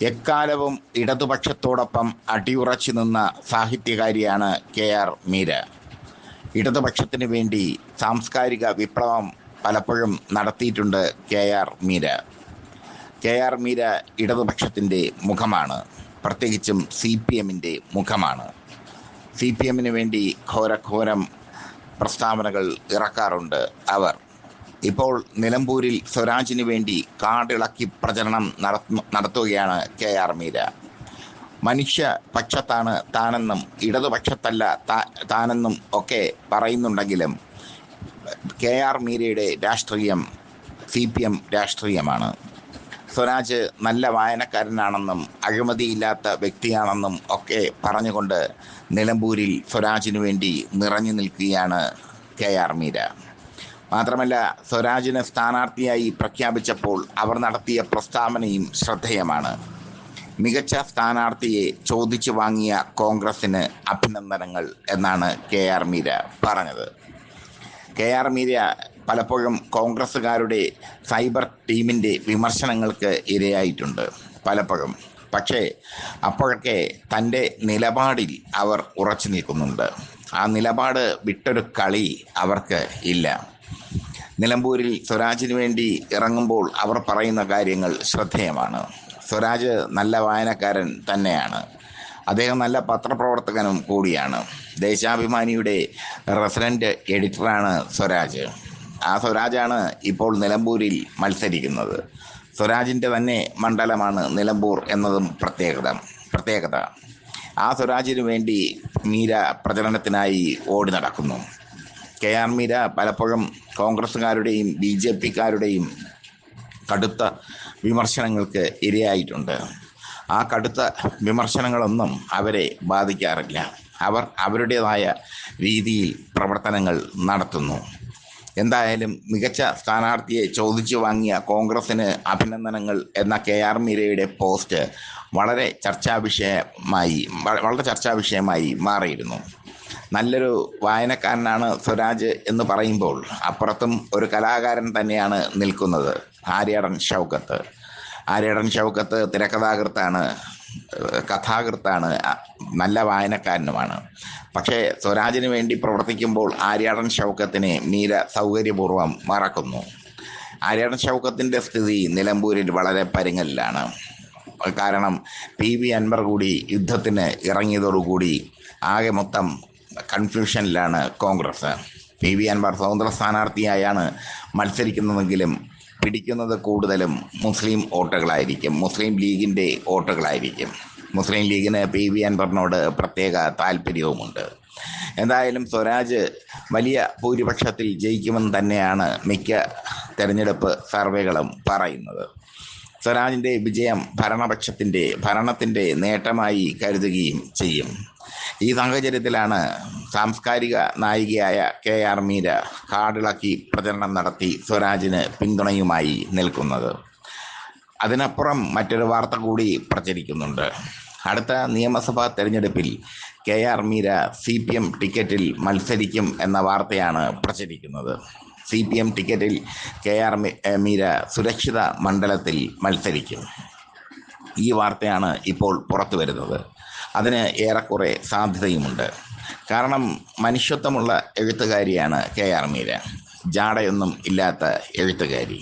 എക്കാലവും ഇടതുപക്ഷത്തോടൊപ്പം അടിയുറച്ചു നിന്ന സാഹിത്യകാരിയാണ് കെ ആർ മീര. ഇടതുപക്ഷത്തിന് വേണ്ടി സാംസ്കാരിക വിപ്ലവം പലപ്പോഴും നടത്തിയിട്ടുണ്ട് K R Meera. K R Meera ഇടതുപക്ഷത്തിന്റെ മുഖമാണ്. പ്രത്യേകിച്ചും സി പി എമ്മിന്റെ മുഖമാണ്. സി പി എമ്മിന് വേണ്ടി ഘോരഘോരം പ്രസ്താവനകൾ ഇറക്കാറുണ്ട് അവർ. ഇപ്പോൾ നിലമ്പൂരിൽ സ്വരാജിന് വേണ്ടി കാടിളക്കി പ്രചരണം നടത്തു നടത്തുകയാണ് കെ ആർ മീര. മനുഷ്യ പക്ഷത്താണ് താനെന്നും ഇടതുപക്ഷത്തല്ല താനെന്നും ഒക്കെ പറയുന്നുണ്ടെങ്കിലും കെ ആർ മീരയുടെ രാഷ്ട്രീയം സി പി എം രാഷ്ട്രീയമാണ്. സ്വരാജ് നല്ല വായനക്കാരനാണെന്നും അഴിമതിയില്ലാത്ത വ്യക്തിയാണെന്നും ഒക്കെ പറഞ്ഞുകൊണ്ട് നിലമ്പൂരിൽ സ്വരാജിനു വേണ്ടി നിറഞ്ഞു നിൽക്കുകയാണ് കെ ആർ മീര. മാത്രമല്ല സ്വരാജിനെ സ്ഥാനാർത്ഥിയായി പ്രഖ്യാപിച്ചപ്പോൾ അവർ നടത്തിയ പ്രസ്താവനയും ശ്രദ്ധേയമാണ്. മികച്ച സ്ഥാനാർത്ഥിയെ ചോദിച്ചു വാങ്ങിയ കോൺഗ്രസിന് അഭിനന്ദനങ്ങൾ എന്നാണ് കെ ആർ മീര പറഞ്ഞത്. കെ ആർ മീര പലപ്പോഴും കോൺഗ്രസ്സുകാരുടെ സൈബർ ടീമിന്റെ വിമർശനങ്ങൾക്ക് ഇരയായിട്ടുണ്ട് പലപ്പോഴും. പക്ഷേ അപ്പോഴൊക്കെ തന്റെ നിലപാടിൽ അവർ ഉറച്ചു നിൽക്കുന്നുണ്ട്. ആ നിലപാട് വിട്ടൊരു കളി അവർക്ക് ഇല്ല. നിലമ്പൂരിൽ സ്വരാജിന് വേണ്ടി ഇറങ്ങുമ്പോൾ അവർ പറയുന്ന കാര്യങ്ങൾ ശ്രദ്ധേയമാണ്. സ്വരാജ് നല്ല വായനക്കാരൻ തന്നെയാണ്. അദ്ദേഹം നല്ല പത്രപ്രവർത്തകനും കൂടിയാണ്. ദേശാഭിമാനിയുടെ റെസിഡന്റ് എഡിറ്ററാണ് സ്വരാജ്. ആ സ്വരാജാണ് ഇപ്പോൾ നിലമ്പൂരിൽ മത്സരിക്കുന്നത്. സ്വരാജിന്റെ തന്നെ മണ്ഡലമാണ് നിലമ്പൂർ എന്നതും പ്രത്യേകത പ്രത്യേകത. ആ സ്വരാജിനു വേണ്ടി മീര പ്രചരണത്തിനായി ഓടി നടക്കുന്നു. കെ ആർ മീര പലപ്പോഴും കോൺഗ്രസ്സുകാരുടെയും ബി ജെ പിക്കാരുടെയും കടുത്ത വിമർശനങ്ങൾക്ക് ഇരയായിട്ടുണ്ട്. ആ കടുത്ത വിമർശനങ്ങളൊന്നും അവരെ ബാധിക്കാറില്ല. അവർ അവരുടേതായ രീതിയിൽ പ്രവർത്തനങ്ങൾ നടത്തുന്നു. എന്തായാലും മികച്ച സ്ഥാനാർത്ഥിയെ ചോദിച്ചു വാങ്ങിയ കോൺഗ്രസിന് അഭിനന്ദനങ്ങൾ എന്ന കെ ആർ മീരയുടെ പോസ്റ്റ് വളരെ ചർച്ചാവിഷയമായി വളരെ ചർച്ചാവിഷയമായി മാറിയിരുന്നു. നല്ലൊരു വായനക്കാരനാണ് സ്വരാജ് എന്ന് പറയുമ്പോൾ അപ്പുറത്തും ഒരു കലാകാരൻ തന്നെയാണ് നിൽക്കുന്നത് ആര്യാടൻ ഷൗക്കത്ത്. ആര്യാടൻ ഷൗക്കത്ത് തിരക്കഥാകൃത്താണ് കഥാകൃത്താണ് നല്ല വായനക്കാരനുമാണ്. പക്ഷേ സ്വരാജിന് വേണ്ടി പ്രവർത്തിക്കുമ്പോൾ ആര്യാടൻ ഷൗക്കത്തിനെ മീര സൗകര്യപൂർവം മറക്കുന്നു. ആര്യാടൻ ഷൗക്കത്തിന്റെ സ്ഥിതി നിലമ്പൂരിൽ വളരെ പരുങ്ങലിലാണ്. കാരണം പി വി അൻവർ കൂടി യുദ്ധത്തിന് ഇറങ്ങിയതോടുകൂടി ആകെ മൊത്തം കൺഫ്യൂഷനിലാണ് കോൺഗ്രസ്. പി വി അൻവർ സ്വതന്ത്ര സ്ഥാനാർത്ഥിയായാണ് മത്സരിക്കുന്നതെങ്കിലും പിടിക്കുന്നത് കൂടുതലും മുസ്ലിം വോട്ടുകളായിരിക്കും. മുസ്ലിം ലീഗിന്റെ വോട്ടുകളായിരിക്കും. മുസ്ലിം ലീഗിന് പി വി അൻവറിനോട് പ്രത്യേക താല്പര്യവുമുണ്ട്. എന്തായാലും സ്വരാജ് വലിയ ഭൂരിപക്ഷത്തിൽ ജയിക്കുമെന്ന് തന്നെയാണ് മിക്ക തെരഞ്ഞെടുപ്പ് സർവേകളും പറയുന്നത്. സ്വരാജിന്റെ വിജയം ഭരണപക്ഷത്തിന്റെ ഭരണത്തിന്റെ നേട്ടമായി കരുതുകയും ചെയ്യും. ഈ സാഹചര്യത്തിലാണ് സാംസ്കാരിക നായികയായ കെ ആർ മീര കാടിളക്കി പ്രചരണം നടത്തി സ്വരാജിന് പിന്തുണയുമായി നിൽക്കുന്നത്. അതിനപ്പുറം മറ്റൊരു വാർത്ത കൂടി പ്രചരിക്കുന്നുണ്ട്. അടുത്ത നിയമസഭാ തെരഞ്ഞെടുപ്പിൽ K R Meera C P M ടിക്കറ്റിൽ മത്സരിക്കും എന്ന വാർത്തയാണ് പ്രചരിക്കുന്നത്. സി പി എം ടിക്കറ്റിൽ കെ ആർ മീര സുരക്ഷിത മണ്ഡലത്തിൽ മത്സരിക്കും. ഈ വാർത്തയാണ് ഇപ്പോൾ പുറത്തു വരുന്നത് അതിന് ഏറെക്കുറെ സാധ്യതയുമുണ്ട്. കാരണം മനുഷ്യത്വമുള്ള എഴുത്തുകാരിയാണ് കെ ആർ മീര. ജാടയൊന്നും ഇല്ലാത്ത എഴുത്തുകാരി.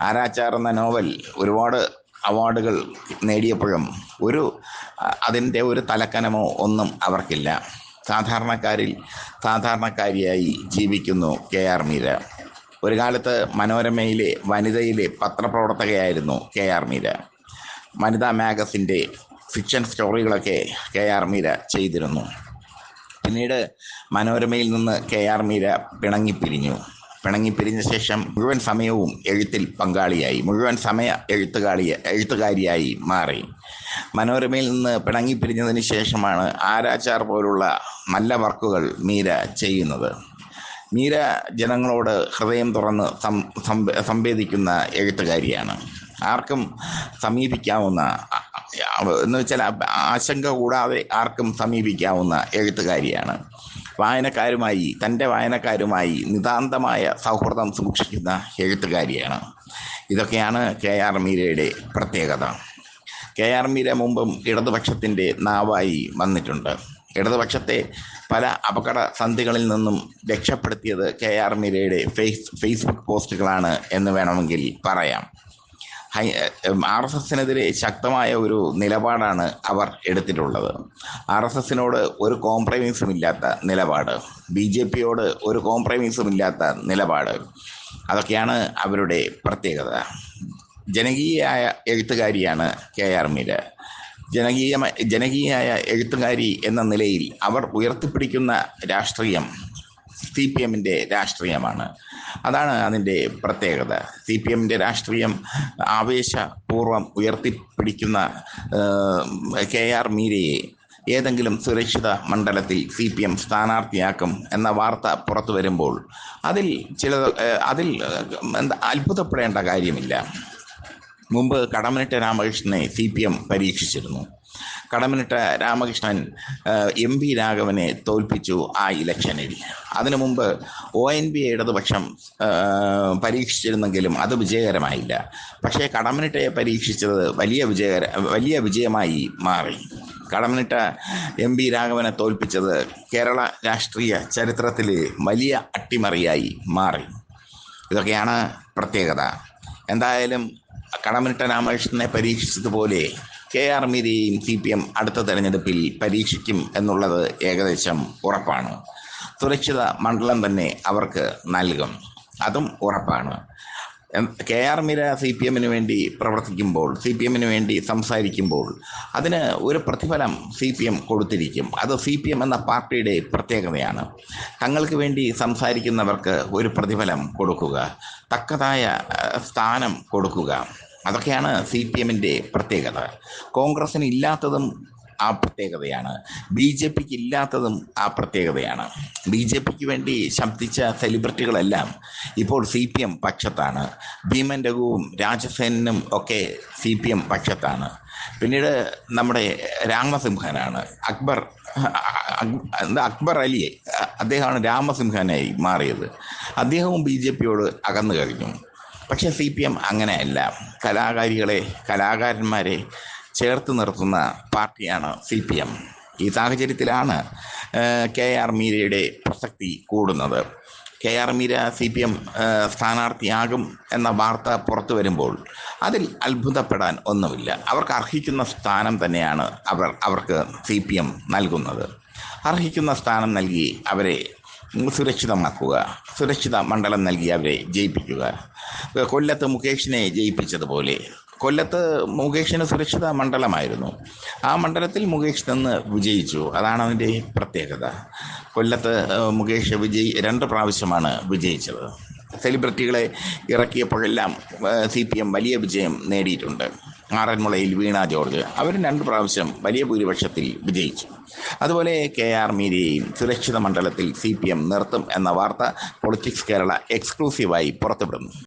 ആരാച്ചാർ എന്ന നോവൽ ഒരുപാട് അവാർഡുകൾ നേടിയപ്പോഴും ഒരു അതിന്റെ ഒരു തലക്കനമോ ഒന്നും അവർക്കില്ല. സാധാരണക്കാരിൽ സാധാരണക്കാരിയായി ജീവിക്കുന്നു കെ ആർ മീര. ഒരു കാലത്ത് മനോരമയിലെ വനിതയിലെ പത്രപ്രവർത്തകയായിരുന്നു കെ ആർ മീര. വനിതാ മാഗസിന്റെ ഫിക്ഷൻ സ്റ്റോറികളൊക്കെ കെ ആർ മീര ചെയ്തിരുന്നു. പിന്നീട് മനോരമയിൽ നിന്ന് കെ ആർ മീര പിണങ്ങിപ്പിരിഞ്ഞു പിണങ്ങിപ്പിരിഞ്ഞ ശേഷം മുഴുവൻ സമയവും എഴുത്തിൽ പങ്കാളിയായി. മുഴുവൻ സമയ എഴുത്തുകാളിയ എഴുത്തുകാരിയായി മാറി. മനോരമയിൽ നിന്ന് പിണങ്ങിപ്പിരിഞ്ഞതിന് ശേഷമാണ് ആരാച്ചാർ പോലുള്ള നല്ല വർക്കുകൾ മീര ചെയ്യുന്നത്. മീര ജനങ്ങളോട് ഹൃദയം തുറന്ന് സംവേദിക്കുന്ന എഴുത്തുകാരിയാണ്. ആർക്കും സമീപിക്കാവുന്ന എന്ന് വെച്ചാൽ ആശങ്ക കൂടാതെ ആർക്കും സമീപിക്കാവുന്ന എഴുത്തുകാരിയാണ്. വായനക്കാരുമായി തന്റെ വായനക്കാരുമായി നിതാന്തമായ സൗഹൃദം സൂക്ഷിക്കുന്ന എഴുത്തുകാരിയാണ്. ഇതൊക്കെയാണ് കെ ആർ മീരയുടെ പ്രത്യേകത. കെ ആർ മീര മുമ്പും ഇടതുപക്ഷത്തിന്റെ നാവായി വന്നിട്ടുണ്ട്. ഇടതുപക്ഷത്തെ പല അപകട സന്ധികളിൽ നിന്നും രക്ഷപ്പെടുത്തിയത് കെ ആർ മീരയുടെ ഫേസ് ഫേസ്ബുക്ക് പോസ്റ്റുകളാണ് എന്ന് വേണമെങ്കിൽ പറയാം. ആർ എസ് എസിനെതിരെ ശക്തമായ ഒരു നിലപാടാണ് അവർ എടുത്തിട്ടുള്ളത്. ആർ എസ് എസിനോട് ഒരു കോംപ്രമൈസും ഇല്ലാത്ത നിലപാട്. ബി ജെ പിയോട് ഒരു കോംപ്രമൈസും ഇല്ലാത്ത നിലപാട്. അതൊക്കെയാണ് അവരുടെ പ്രത്യേകത. ജനകീയായ എഴുത്തുകാരിയാണ് കെ ആർ മീര. ജനകീയ ജനകീയായ എഴുത്തുകാരി എന്ന നിലയിൽ അവർ ഉയർത്തിപ്പിടിക്കുന്ന രാഷ്ട്രീയം സി പി എമ്മിന്റെ രാഷ്ട്രീയമാണ്. അതാണ് അതിന്റെ പ്രത്യേകത. സി പി എമ്മിന്റെ രാഷ്ട്രീയം ആവേശപൂർവം ഉയർത്തിപ്പിടിക്കുന്ന കെ ആർ മീരയെ ഏതെങ്കിലും സുരക്ഷിത മണ്ഡലത്തിൽ സി പി എം സ്ഥാനാർത്ഥിയാക്കും എന്ന വാർത്ത പുറത്തു വരുമ്പോൾ അതിൽ ചില അതിൽ എന്താ അത്ഭുതപ്പെടേണ്ട കാര്യമില്ല. മുമ്പ് കടമനിട്ട രാമകൃഷ്ണനെ സി പി എം പരീക്ഷിച്ചിരുന്നു. കടമനിട്ട രാമകൃഷ്ണൻ എം പി രാഘവനെ തോൽപ്പിച്ചു ആ ഇലക്ഷനിൽ. അതിനു മുമ്പ് ഒ എൻ പി ഇടതുപക്ഷം പരീക്ഷിച്ചിരുന്നെങ്കിലും അത് വിജയകരമായില്ല. പക്ഷേ കടമനിട്ടയെ പരീക്ഷിച്ചത് വലിയ വിജയകര വലിയ വിജയമായി മാറി. കടമനിട്ട എം പി രാഘവനെ തോൽപ്പിച്ചത് കേരള രാഷ്ട്രീയ ചരിത്രത്തിൽ വലിയ അട്ടിമറിയായി മാറി. ഇതൊക്കെയാണ് പ്രത്യേകത. എന്തായാലും കടമനിട്ട രാമകൃഷ്ണനെ പരീക്ഷിച്ചതുപോലെ കെ ആർ മീരയെയും സി പി എം അടുത്ത തെരഞ്ഞെടുപ്പിൽ പരീക്ഷിക്കും എന്നുള്ളത് ഏകദേശം ഉറപ്പാണ്. സുരക്ഷിത മണ്ഡലം തന്നെ അവർക്ക് നൽകും. അതും ഉറപ്പാണ്. K R Meera C P എമ്മിന് വേണ്ടി പ്രവർത്തിക്കുമ്പോൾ സി പി എമ്മിന് വേണ്ടി സംസാരിക്കുമ്പോൾ അതിന് ഒരു പ്രതിഫലം സി പി എം കൊടുത്തിരിക്കും. അത് സി പി എം എന്ന പാർട്ടിയുടെ പ്രത്യേകതയാണ്. തങ്ങൾക്ക് വേണ്ടി സംസാരിക്കുന്നവർക്ക് ഒരു പ്രതിഫലം കൊടുക്കുക തക്കതായ സ്ഥാനം കൊടുക്കുക. അതൊക്കെയാണ് സി പി എമ്മിന്റെ പ്രത്യേകത. കോൺഗ്രസിന് ഇല്ലാത്തതും ആ പ്രത്യേകതയാണ്. ബി ജെ പിക്ക് ഇല്ലാത്തതും ആ പ്രത്യേകതയാണ്. ബി ജെ പിക്ക് വേണ്ടി ശബ്ദിച്ച സെലിബ്രിറ്റികളെല്ലാം ഇപ്പോൾ സി പി എം പക്ഷത്താണ്. ഭീമൻ രഘുവും രാജസേനും ഒക്കെ സി പി എം പക്ഷത്താണ്. പിന്നീട് നമ്മുടെ രാമസിംഹനാണ്. അക്ബർ അക്ബർ അലി അദ്ദേഹമാണ് രാമസിംഹനായി മാറിയത്. അദ്ദേഹവും ബി ജെ പിയോട് അകന്നു കഴിഞ്ഞു. പക്ഷേ സി പി എം അങ്ങനെയല്ല. കലാകാരികളെ കലാകാരന്മാരെ ചേർത്ത് നിർത്തുന്ന പാർട്ടിയാണ് സി പി എം. ഈ സാഹചര്യത്തിലാണ് കെ ആർ മീരയുടെ പ്രസക്തി കൂടുന്നത്. K R Meera C P M സ്ഥാനാർത്ഥിയാകും എന്ന വാർത്ത പുറത്തു വരുമ്പോൾ അതിൽ അത്ഭുതപ്പെടാൻ ഒന്നുമില്ല. അവർക്ക് അർഹിക്കുന്ന സ്ഥാനം തന്നെയാണ് അവർ അവർക്ക് സി പി എം നൽകുന്നത്. അർഹിക്കുന്ന സ്ഥാനം നൽകി അവരെ സുരക്ഷിതമാക്കുക സുരക്ഷിത മണ്ഡലം നൽകി അവരെ ജയിപ്പിക്കുക. കൊല്ലത്ത് മുകേഷിനെ ജയിപ്പിച്ചതുപോലെ. കൊല്ലത്ത് മുകേഷിന് സുരക്ഷിത മണ്ഡലമായിരുന്നു. ആ മണ്ഡലത്തിൽ മുകേഷ് നിന്ന് വിജയിച്ചു. അതാണ് അതിന്റെ പ്രത്യേകത. കൊല്ലത്ത് മുകേഷ് വിജയി രണ്ട് പ്രാവശ്യമാണ് വിജയിച്ചത്. സെലിബ്രിറ്റികളെ ഇറക്കിയപ്പോഴെല്ലാം സി പി എം വലിയ വിജയം നേടിയിട്ടുണ്ട്. ആറന്മുളയിൽ വീണ ജോർജ് അവർ രണ്ട് പ്രാവശ്യം വലിയ ഭൂരിപക്ഷത്തിൽ വിജയിച്ചു. അതുപോലെ കെ ആർ മീരയെയും സുരക്ഷിത മണ്ഡലത്തിൽ സി പി എം നിർത്തും എന്ന വാർത്ത പൊളിറ്റിക്സ് കേരള എക്സ്ക്ലൂസീവായി പുറത്തുവിടുന്നു.